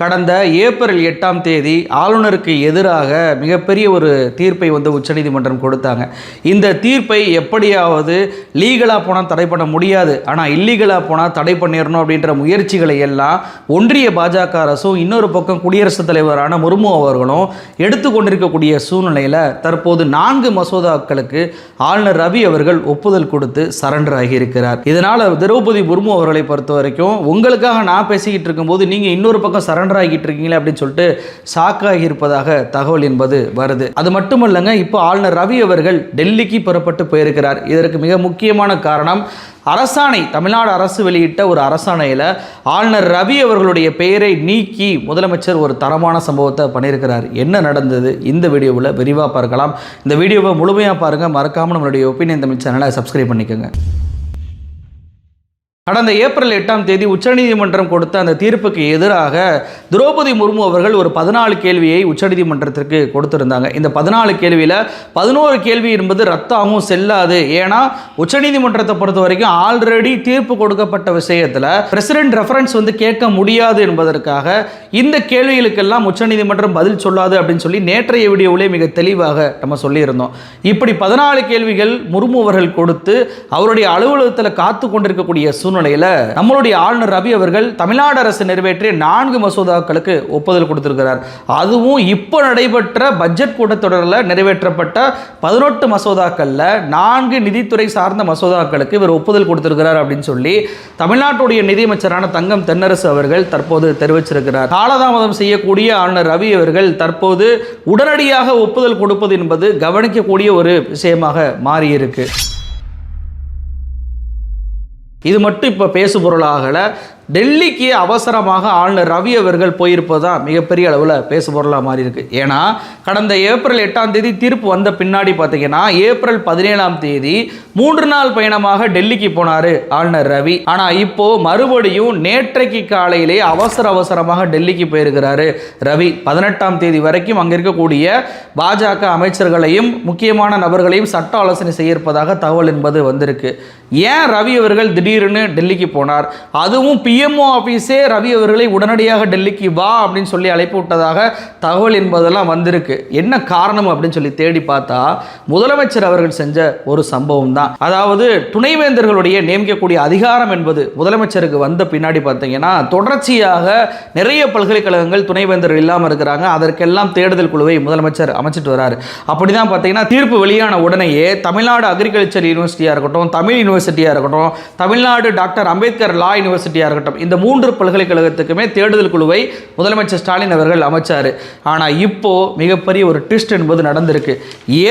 கடந்த ஏப்ரல் எட்டாம் தேதி ஆளுநருக்கு எதிராக மிகப்பெரிய ஒரு தீர்ப்பை வந்து உச்சநீதிமன்றம் கொடுத்தாங்க. இந்த தீர்ப்பை எப்படியாவது லீகலாக போனால் தடை பண்ண முடியாது. ஆனால் இல்லீகலாக போனால் தடை பண்ணிடணும் அப்படின்ற முயற்சிகளை எல்லாம் ஒன்றிய பாஜக அரசும் இன்னொரு பக்கம் குடியரசுத் தலைவரான முர்மு அவர்களும் எடுத்துக்கொண்டிருக்கக்கூடிய சூழ்நிலையில் தற்போது நான்கு மசோதாக்களுக்கு ஆளுநர் ரவி அவர்கள் ஒப்புதல் கொடுத்து சரண்டர் ஆகியிருக்கிறார். இதனால் திரௌபதி முர்மு அவர்களை பொறுத்த வரைக்கும் உங்களுக்காக நான் பேசிக்கிட்டு இருக்கும்போது நீங்கள் இன்னொரு பக்கம் சரண்டர் ஆகிட்டு இருக்கீங்களே அப்படின்னு சொல்லிட்டு ஷாக்காகி இருப்பதாக தகவல் என்பது வருது. அது மட்டுமல்லங்க இப்போ ஆளுநர் ரவி அவர்கள் டெல்லிக்கு புறப்பட்டு போயிருக்கிறார். இதற்கு மிக முக்கியமான காரணம் அரசாணை தமிழ்நாடு அரசு வெளியிட்ட ஒரு அரசாணையில் ஆளுநர் ரவி அவர்களுடைய பெயரை நீக்கி முதலமைச்சர் ஒரு தரமான சம்பவத்தை பண்ணியிருக்கிறார். என்ன நடந்தது? இந்த வீடியோவில் விரிவாக பார்க்கலாம். இந்த வீடியோவை முழுமையாக பாருங்கள் மறக்காமல் நம்மளுடைய ஒப்பீனியன் தமிழ் சேனலை சப்ஸ்கிரைப் பண்ணிக்கோங்க. கடந்த ஏப்ரல் எட்டாம் தேதி உச்சநீதிமன்றம் கொடுத்த அந்த தீர்ப்புக்கு எதிராக திரௌபதி முர்மு அவர்கள் ஒரு பதினாலு கேள்வியை உச்சநீதிமன்றத்திற்கு கொடுத்திருந்தாங்க. இந்த பதினாலு கேள்வியில் பதினோரு கேள்வி என்பது ரத்தாகவும் செல்லாது. ஏன்னா உச்சநீதிமன்றத்தை பொறுத்த வரைக்கும் ஆல்ரெடி தீர்ப்பு கொடுக்கப்பட்ட விஷயத்தில் பிரசிடென்ட் ரெஃபரன்ஸ் வந்து கேட்க முடியாது என்பதற்காக இந்த கேள்விகளுக்கெல்லாம் உச்சநீதிமன்றம் பதில் சொல்லாது அப்படின்னு சொல்லி நேற்றைய வீடியோவிலே மிக தெளிவாக நம்ம சொல்லியிருந்தோம். இப்படி பதினாலு கேள்விகள் முர்மு அவர்கள் கொடுத்து அவருடைய அலுவலகத்தில் காத்து கொண்டிருக்கக்கூடிய சூழ்நிலை சூழ்நிலையில் நம்மளுடைய ஆளுநர் ரவி அவர்கள் தமிழ்நாடு அரசு நிறைவேற்றிய நான்கு மசோதாக்களுக்கு ஒப்புதல் கொடுத்திருக்கிறார். அதுவும் இப்போ நடைபெற்ற பட்ஜெட் கூட்டத்தொடரில் நிறைவேற்றப்பட்ட பதினெட்டு மசோதாக்களில் நான்கு நிதித்துறை சார்ந்த மசோதாக்களுக்கு இவர் ஒப்புதல் கொடுத்திருக்கிறார் அப்படின்னு சொல்லி தமிழ்நாட்டுடைய நிதியமைச்சரான தங்கம் தென்னரசு அவர்கள் தற்போது தெரிவிச்சிருக்கிறார். காலதாமதம் செய்யக்கூடிய ஆளுநர் ரவி அவர்கள் தற்போது உடனடியாக ஒப்புதல் கொடுப்பது என்பது கவனிக்கக்கூடிய ஒரு விஷயமாக மாறியிருக்கு. இது மட்டும் இப்போ பேசு பொருளாகலை டெல்லிக்கு அவசரமாக ஆளுநர் ரவி அவர்கள் போயிருப்பது தான் மிகப்பெரிய அளவில் பேசு பொருளாக மாறி இருக்கு. ஏன்னா கடந்த ஏப்ரல் எட்டாம் தேதி தீர்ப்பு வந்த பின்னாடி பார்த்தீங்கன்னா ஏப்ரல் பதினேழாம் தேதி மூன்று நாள் பயணமாக டெல்லிக்கு போனார் ஆளுநர் ரவி. ஆனால் இப்போ மறுபடியும் நேற்றைக்கு காலையிலே அவசர அவசரமாக டெல்லிக்கு போயிருக்கிறாரு ரவி. பதினெட்டாம் தேதி வரைக்கும் அங்கே இருக்கக்கூடிய பாஜக அமைச்சர்களையும் முக்கியமான நபர்களையும் சட்ட ஆலோசனை செய்ய இருப்பதாக தகவல் என்பது வந்திருக்கு. ஏன் ரவி அவர்கள் திடீர்னு டெல்லிக்கு போனார்? அதுவும் பி பிஎம்ஓ ஆஃபீஸே ரவி அவர்களை உடனடியாக டெல்லிக்கு வா அப்படின்னு சொல்லி அழைப்பு விட்டதாக தகவல் என்பதெல்லாம் வந்திருக்கு. என்ன காரணம் அப்படின்னு சொல்லி தேடி பார்த்தா முதலமைச்சர் அவர்கள் செஞ்ச ஒரு சம்பவம் தான். அதாவது துணைவேந்தர்களுடைய நியமிக்கக்கூடிய அதிகாரம் என்பது முதலமைச்சருக்கு வந்த பின்னாடி பார்த்தீங்கன்னா தொடர்ச்சியாக நிறைய பல்கலைக்கழகங்கள் துணைவேந்தர்கள் இல்லாமல் இருக்கிறாங்க. அதற்கெல்லாம் தேடுதல் குழுவை முதலமைச்சர் அமைச்சிட்டு வராரு. அப்படி தான் பார்த்தீங்கன்னா தீர்ப்பு வெளியான உடனேயே தமிழ்நாடு அக்ரிகல்ச்சர் யூனிவர்சிட்டியாக இருக்கட்டும் தமிழ் யூனிவர்சிட்டியாக இருக்கட்டும் தமிழ்நாடு டாக்டர் அம்பேத்கர் லா யூனிவர்சிட்டியாக இருக்கட்டும் இந்த மூன்று பல்கலைக்கழகத்துக்குமே தேடுதல் குழுவை முதலமைச்சர் ஸ்டாலின் அவர்கள் அமைச்சார். ஆனால் இப்போ மிகப்பெரிய ஒரு ட்விஸ்ட் என்பது நடந்திருக்கு.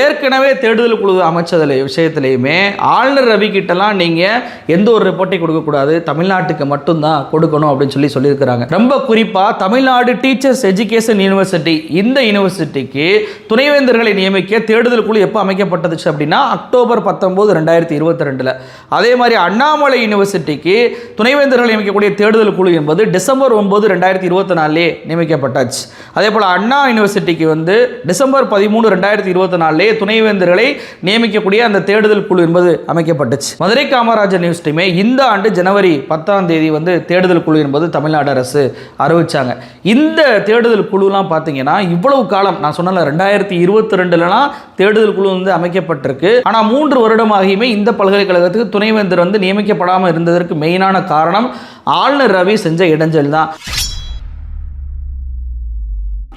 ஏற்கனவே தேடுதல் குழு அமைச்சதில் விஷயத்திலையுமே ஆளுநர் ரவி கிட்டலாம் நீங்கள் எந்த ஒரு ரிப்போர்ட்டையும் கொடுக்கக்கூடாது தமிழ்நாட்டுக்கு மட்டும்தான் கொடுக்கணும் அப்படின்னு சொல்லி சொல்லியிருக்கிறாங்க. ரொம்ப குறிப்பாக தமிழ்நாடு டீச்சர்ஸ் எஜுகேஷன் யூனிவர்சிட்டி இந்த யூனிவர்சிட்டிக்கு துணைவேந்தர்களை நியமிக்க தேடுதல் குழு எப்போ அமைக்கப்பட்டதுச்சு அப்படின்னா அக்டோபர் பத்தொம்போது ரெண்டாயிரத்தி இருபத்தி ரெண்டில். அதே மாதிரி அண்ணாமலை யூனிவர்சிட்டிக்கு துணைவேந்தர்களை நியமிக்கக்கூடிய தேடுதல் குழு என்பது டிசம்பர் ஒன்பது ரெண்டாயிரத்தி இருபத்தி நாலே நியமிக்கப்பட்டாச்சு. அதே போல் அண்ணா யூனிவர்சிட்டிக்கு வந்து டிசம்பர் பதிமூணு ரெண்டாயிரத்தி இருபத்தி நாலே துணைவேந்தர்களை நியமிக்கக்கூடிய அந்த தேடுதல் குழு என்பது அமைக்கப்பட்டுச்சு. மதுரை காமராஜர் யூனிவர்சிட்டியுமே இந்த ஆண்டு ஜனவரி பத்தாம் தேதி வந்து தேடுதல் குழு என்பது தமிழ்நாடு அரசு அறிவிச்சாங்க. இந்த தேடுதல் குழுலாம் பார்த்தீங்கன்னா இவ்வளவு காலம் நான் சொன்னல ரெண்டாயிரத்தி இருபத்தி ரெண்டுலலாம் தேடுதல் குழு வந்து அமைக்கப்பட்டிருக்கு. ஆனால் மூன்று வருடமாகியுமே இந்த பல்கலைக்கழகத்துக்கு துணைவேந்தர் வந்து நியமிக்கப்படாமல் இருந்ததற்கு மெயினான காரணம் ஆளுநர் ரவி செஞ்ச இடைஞ்சல் தான்.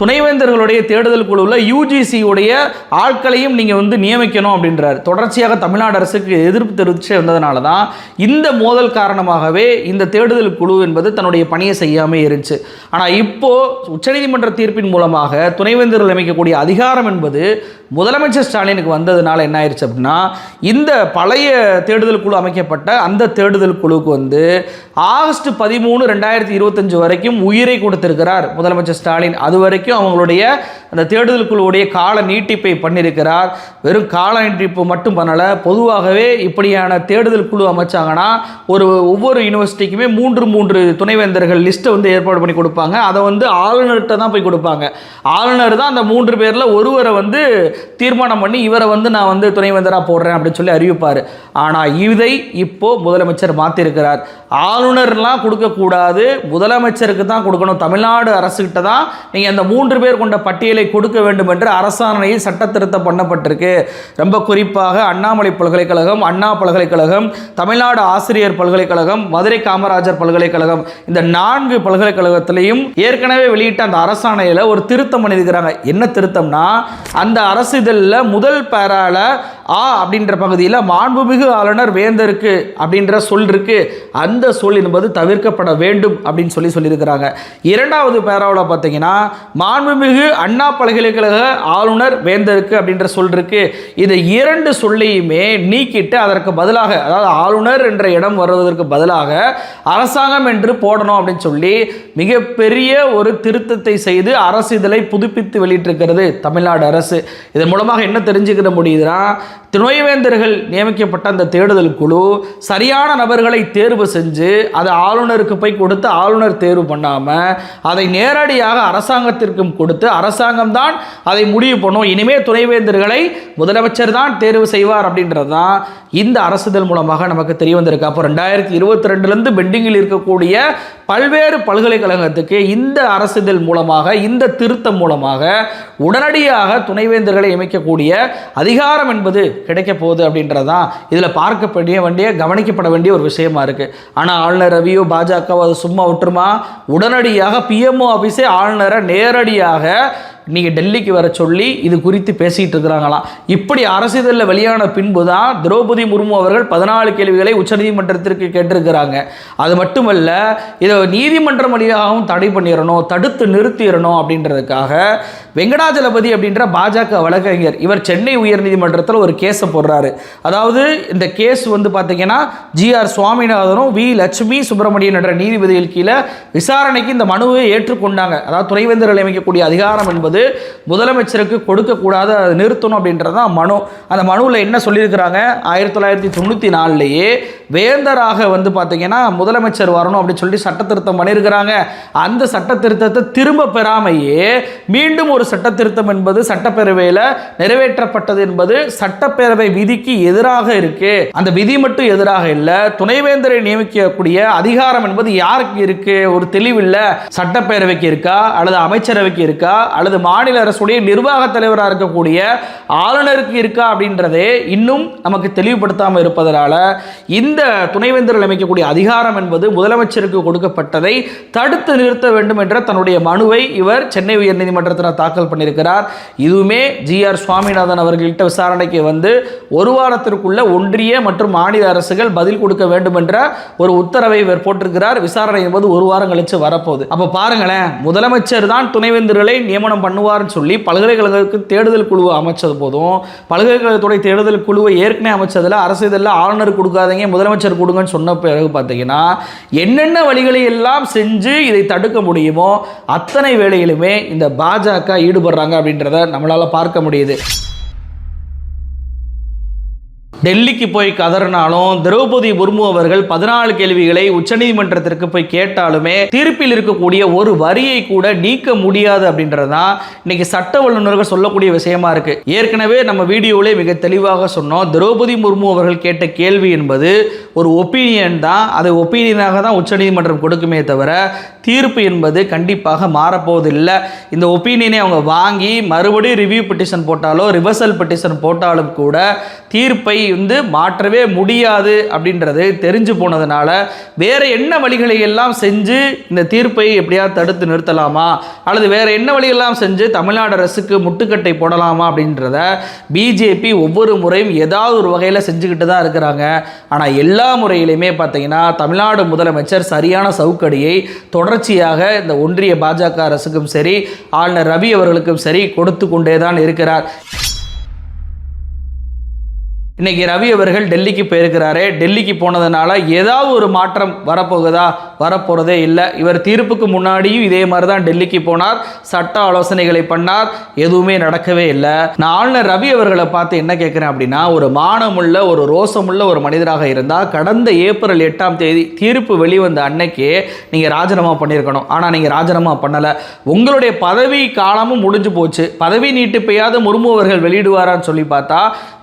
துணைவேந்தர்களுடைய தேடுதல் குழுவில் யூஜிசியுடைய ஆட்களையும் நீங்கள் வந்து நியமிக்கணும் அப்படின்றார். தொடர்ச்சியாக தமிழ்நாடு அரசுக்கு எதிர்ப்பு தெரிவித்து வந்ததுனால தான் இந்த மோதல் காரணமாகவே இந்த தேடுதல் குழு என்பது தன்னுடைய பணியை செய்யாமல் இருந்துச்சு ஆனால் இப்போது உச்சநீதிமன்ற தீர்ப்பின் மூலமாக துணைவேந்தர்கள் அமைக்கக்கூடிய அதிகாரம் என்பது முதலமைச்சர் ஸ்டாலினுக்கு வந்ததுனால என்ன ஆயிடுச்சு அப்படின்னா இந்த பழைய தேடுதல் குழு அமைக்கப்பட்ட அந்த தேடுதல் குழுவுக்கு வந்து ஆகஸ்ட் பதிமூணு ரெண்டாயிரத்தி இருபத்தஞ்சு வரைக்கும் உயிரை கொடுத்திருக்கிறார் முதலமைச்சர் ஸ்டாலின். அது வரைக்கும் வரைக்கும் அவங்களுடைய அந்த தேடுதல் குழுவுடைய கால நீட்டிப்பை பண்ணியிருக்கிறார். வெறும் கால நீட்டிப்பு மட்டும் பண்ணலை பொதுவாகவே இப்படியான தேடுதல் குழு அமைச்சாங்கன்னா ஒரு ஒவ்வொரு யூனிவர்சிட்டிக்குமே மூன்று மூன்று துணைவேந்தர்கள் லிஸ்ட்டை வந்து ஏற்பாடு பண்ணி கொடுப்பாங்க. அதை வந்து ஆளுநர்கிட்ட தான் போய் கொடுப்பாங்க. ஆளுநர் தான் அந்த மூன்று பேரில் ஒருவரை வந்து தீர்மானம் பண்ணி இவரை வந்து நான் வந்து துணைவேந்தராக போடுறேன் அப்படின்னு சொல்லி அறிவிப்பார். ஆனால் இதை இப்போ முதலமைச்சர் மாற்றிருக்கிறார் ஆளுநர்லாம் கொடுக்கக்கூடாது முதலமைச்சருக்கு தான் கொடுக்கணும். தமிழ்நாடு அரசுக்கிட்ட தான் நீங்கள் அந்த மூன்று பேர் கொண்ட பட்டியலை கொடுக்க வேண்டும் என்று அரசாணையில் சட்ட திருத்தம் பண்ணப்பட்டிருக்கு. ரொம்ப குறிப்பாக அண்ணாமலை பல்கலைக்கழகம் அண்ணா பல்கலைக்கழகம் தமிழ்நாடு ஆசிரியர் பல்கலைக்கழகம் மதுரை காமராஜர் பல்கலைக்கழகம். இந்த நான்கு பல்கலைக்கழகத்திலையும் ஏற்கனவே வெளியிட்ட அந்த அரசாணையில் ஒரு திருத்தம் பண்ணியிருக்கிறாங்க. என்ன திருத்தம்னா அந்த அரசு இதழில் முதல் பேரால ஆ அப்படின்ற பகுதியில் மாண்புமிகு ஆளுநர் வேந்தருக்கு அப்படின்ற சொல் இருக்கு. அந்த சொல் என்பது தவிர்க்கப்பட வேண்டும் அப்படின்னு சொல்லி சொல்லியிருக்கிறாங்க. இரண்டாவது பேராவில் பார்த்தீங்கன்னா மாண்புமிகு அண்ணா பல்கலைக்கழக ஆளுநர் வேந்தருக்கு அப்படின்ற சொல் இருக்கு. இந்த இரண்டு சொல்லையுமே நீக்கிட்டு அதற்கு பதிலாக அதாவது ஆளுநர் என்ற இடம் வருவதற்கு பதிலாக அரசாங்கம் என்று போடணும் அப்படின்னு சொல்லி மிகப்பெரிய ஒரு திருத்தத்தை செய்து அரசு இதழை புதுப்பித்து வெளியிட்டிருக்கிறது தமிழ்நாடு அரசு. இதன் மூலமாக என்ன தெரிஞ்சுக்கிற முடியுதுன்னா துணைவேந்தர்கள் நியமிக்கப்பட்ட அந்த தேடுதல் குழு சரியான நபர்களை தேர்வு செஞ்சு அதை ஆளுநருக்கு போய் கொடுத்து ஆளுநர் தேர்வு பண்ணாமல் அதை நேரடியாக அரசாங்கத்திற்கும் கொடுத்து அரசாங்கம் தான் அதை முடிவு பண்ணும். இனிமே துணைவேந்தர்களை முதலமைச்சர் தான் தேர்வு செய்வார் அப்படின்றது தான் இந்த அரசுதல் மூலமாக நமக்கு தெரிய வந்திருக்கு. அப்போ ரெண்டாயிரத்தி இருபத்தி ரெண்டுலேருந்து பெண்டிங்கில் இருக்கக்கூடிய பல்வேறு பல்கலைக்கழகத்துக்கு இந்த அரசுதல் மூலமாக இந்த திருத்தம் மூலமாக உடனடியாக துணைவேந்தர்களை அமைக்கக்கூடிய அதிகாரம் என்பது கிடைக்க போகுது அப்படின்றதான் இதில் பார்க்கப்படிய வேண்டிய கவனிக்கப்பட வேண்டிய ஒரு விஷயமா இருக்குது ஆனால் ஆளுநர் ரவியோ பாஜகவோ அதை சும்மா விட்டுருமா? உடனடியாக பிஎம்ஓ ஆஃபீஸே ஆளுநரை நேரடியாக நீங்கள் டெல்லிக்கு வர சொல்லி இது குறித்து பேசிகிட்டு இருக்கிறாங்களாம் இப்படி அரசிதழில் வெளியான பின்பு தான் திரௌபதி முர்மு அவர்கள் பதினாலு கேள்விகளை உச்சநீதிமன்றத்திற்கு கேட்டிருக்கிறாங்க. அது மட்டுமல்ல இதை நீதிமன்றம் வழியாகவும் தடை பண்ணிடணும் தடுத்து நிறுத்திடணும் அப்படின்றதுக்காக வெங்கடாஜலபதி அப்படின்ற பாஜக வழக்கறிஞர் இவர் சென்னை உயர்நீதிமன்றத்தில் ஒரு கேஸை போடுறாரு. அதாவது இந்த கேஸ் வந்து பார்த்தீங்கன்னா ஜிஆர் சுவாமிநாதனும் வி லட்சுமி சுப்பிரமணியன் என்ற நீதிபதிகள் கீழே விசாரணைக்கு இந்த மனுவை ஏற்றுக்கொண்டாங்க. அதாவது துறைவேந்தர்கள் அமைக்கக்கூடிய அதிகாரம் என்பது முதலமைச்சருக்கு கொடுக்கக்கூடாத அதை நிறுத்தணும் அப்படின்றது தான் மனு. அந்த மனுவில் என்ன சொல்லியிருக்கிறாங்க? ஆயிரத்தி தொள்ளாயிரத்தி தொண்ணூற்றி நாலுலேயே வேந்தராக வந்து பார்த்தீங்கன்னா முதலமைச்சர் வரணும் அப்படின்னு சொல்லி சட்ட திருத்தம் பண்ணியிருக்கிறாங்க. அந்த சட்ட திருத்தத்தை திரும்ப பெறாமையே மீண்டும் ஒரு சட்ட திருத்தம் என்பது சட்டப்பேரவையில் நிறைவேற்றப்பட்டது என்பது சட்டப்பேரவை விதிக்கு எதிராக இருக்கு. அந்த விதி மட்டும் எதிராக இல்லை. துணைவேந்தரை நியமிக்கக்கூடிய அதிகாரம் என்பது யாருக்கு இருக்கு? ஒரு தெளிவில்லை. சட்டப்பேரவைக்கு இருக்கா? அல்லது அமைச்சரவைக்கு இருக்கா? அல்லது மாநில அரசுடைய நிர்வாக தலைவராக இருக்கக்கூடிய ஆளுநருக்கு இருக்கா அப்படின்றதே இன்னும் நமக்கு தெளிவுபடுத்தாமல் இருப்பதனால இந்த துணைவேந்தர்கள் அமைக்கக்கூடிய அதிகாரம் என்பது முதலமைச்சருக்கு கொடுக்கப்பட்டதை தடுத்து நிறுத்த வேண்டும் என்ற தன்னுடைய மனுவை இவர் சென்னை உயர்நீதிமன்றத்தில் தாக்கல் பண்ணியிருக்கிறார். இதுவுமே ஜி ஆர் சுவாமிநாதன் அவர்கள்ட்ட விசாரணைக்கு வந்து ஒரு வாரத்திற்குள்ள ஒன்றிய மற்றும் மாநில அரசுகள் பதில் கொடுக்க வேண்டும் என்ற ஒரு உத்தரவை இவர் போட்டிருக்கிறார். விசாரணை என்பது ஒரு வாரம் கழிச்சு வரப்போகுது. அப்போ பாருங்களேன் முதலமைச்சர் தான் துணைவேந்தர்களை நியமனம் பண்ணுவார்னு சொல்லி பல்கலைக்கழகத்துக்கு தேடுதல் குழுவை அமைச்சது போதும். பல்கலைக்கழகத்துடைய தேடுதல் குழுவை ஏற்கனவே அமைச்சதில் அரசு இதெல்லாம் ஆளுநர் கொடுக்காதீங்க முதலமைச்சர் கொடுங்கன்னு சொன்ன பிறகு பார்த்தீங்கன்னா என்னென்ன வழிகளை எல்லாம் செஞ்சு இதை தடுக்க முடியுமோ அத்தனை வேலையிலுமே இந்த பாஜக ஈடுபடுறாங்க அப்படின்றத நம்மளால் பார்க்க முடியுது. டெல்லிக்கு போய் கதறினாலும் திரௌபதி முர்மு அவர்கள் பதினாலு கேள்விகளை உச்சநீதிமன்றத்திற்கு போய் கேட்டாலுமே தீர்ப்பில் இருக்கக்கூடிய ஒரு வரியை கூட நீக்க முடியாது அப்படின்றதான் இன்னைக்கு சட்ட வல்லுநர்கள் சொல்லக்கூடிய விஷயமா இருக்கு. ஏற்கனவே நம்ம வீடியோவிலே மிக தெளிவாக சொன்னோம் திரௌபதி முர்மு அவர்கள் கேட்ட கேள்வி என்பது ஒரு ஒப்பீனியன் தான். அது ஒப்பீனியனாக தான் உச்சநீதிமன்றம் கொடுக்குமே தவிர தீர்ப்பு என்பது கண்டிப்பாக மாறப்போவதில்லை. இந்த ஒப்பீனியனை அவங்க வாங்கி மறுபடியும் ரிவ்யூ பெட்டிஷன் போட்டாலோ ரிவர்சல் பெட்டிஷன் போட்டாலும் கூட தீர்ப்பை வந்து மாற்றவே முடியாது அப்படின்றது தெரிஞ்சு போனதுனால வேற என்ன வழிகளை எல்லாம் செஞ்சு இந்த தீர்ப்பை எப்படியாவது தடுத்து நிறுத்தலாமா? அல்லது வேற என்ன வழியெல்லாம் செஞ்சு தமிழ்நாடு அரசுக்கு முட்டுக்கட்டை போடலாமா அப்படின்றத பிஜேபி ஒவ்வொரு முறையும் ஏதாவது ஒரு வகையில் செஞ்சுக்கிட்டு தான் இருக்கிறாங்க. ஆனால் எல்லா முறையிலையுமே பார்த்தீங்கன்னா தமிழ்நாடு முதலமைச்சர் சரியான சவுக்கடியை தொடர்ச்சியாக இந்த ஒன்றிய பாஜக அரசுக்கும் சரி ஆளுநர் ரவி அவர்களுக்கும் சரி கொடுத்து கொண்டே தான் இருக்கிறார். இன்னைக்கு ரவி அவர்கள் டெல்லிக்கு போயிருக்கிறாரு டெல்லிக்கு போனதுனால ஏதாவது ஒரு மாற்றம் வரப்போகுதா? வரப்போகிறதே இல்லை. இவர் தீர்ப்புக்கு முன்னாடியும் இதே மாதிரி தான் டெல்லிக்கு போனார். சட்ட ஆலோசனைகளை பண்ணார். எதுவுமே நடக்கவே இல்லை. நான் ஆளுநர் ரவி அவர்களை பார்த்து என்ன கேட்குறேன் அப்படின்னா ஒரு மானமுள்ள ஒரு ரோசமுள்ள ஒரு மனிதராக இருந்தால் கடந்த ஏப்ரல் எட்டாம் தேதி தீர்ப்பு வெளிவந்த அன்னைக்கே நீங்கள் ராஜினாமா பண்ணியிருக்கணும் ஆனால் நீங்கள் ராஜினாமா பண்ணலை. உங்களுடைய பதவி காலமும் முடிஞ்சு போச்சு. பதவி நீட்டிப்பையாவது முர்மு அவர்கள் வெளியிடுவாரான்னு சொல்லி பார்த்தா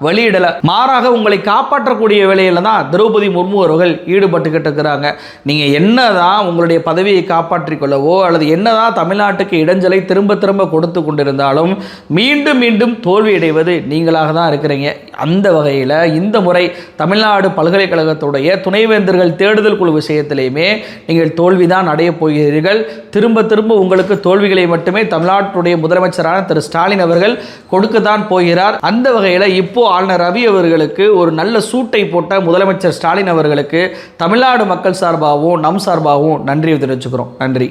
வெளியிடலை. மாறாக உங்களை காப்பாற்றக்கூடிய வேலையில் தான் திரௌபதி முர்மு அவர்கள் ஈடுபட்டுக்கிட்டு இருக்கிறாங்க. நீங்கள் என்ன என்னதான் உங்களுடைய பதவியை காப்பாற்றிக் கொள்ளவோ அல்லது என்னதான் தமிழ்நாட்டுக்கு இடைஞ்சலை திரும்ப திரும்ப கொடுத்து கொண்டிருந்தாலும் மீண்டும் மீண்டும் தோல்வியடைவது நீங்களாக தான் இருக்கிறீங்க. அந்த வகையில் இந்த முறை தமிழ்நாடு பல்கலைக்கழகத்துடைய துணைவேந்தர்கள் தேடுதல் குழு விஷயத்திலையுமே நீங்கள் தோல்விதான் அடையப் போகிறீர்கள். திரும்ப திரும்ப உங்களுக்கு தோல்விகளை மட்டுமே தமிழ்நாட்டுடைய முதலமைச்சரான திரு. ஸ்டாலின் அவர்கள் கொடுக்கத்தான் போகிறார். அந்த வகையில் இப்போ ஆளுநர் ரவி அவர்களுக்கு ஒரு நல்ல சூட்டை போட்ட முதலமைச்சர் ஸ்டாலின் அவர்களுக்கு தமிழ்நாடு மக்கள் சார்பாகவும் நம் சார்பாகவும் நன்றி தெரிவிச்சுக்கிறோம். நன்றி.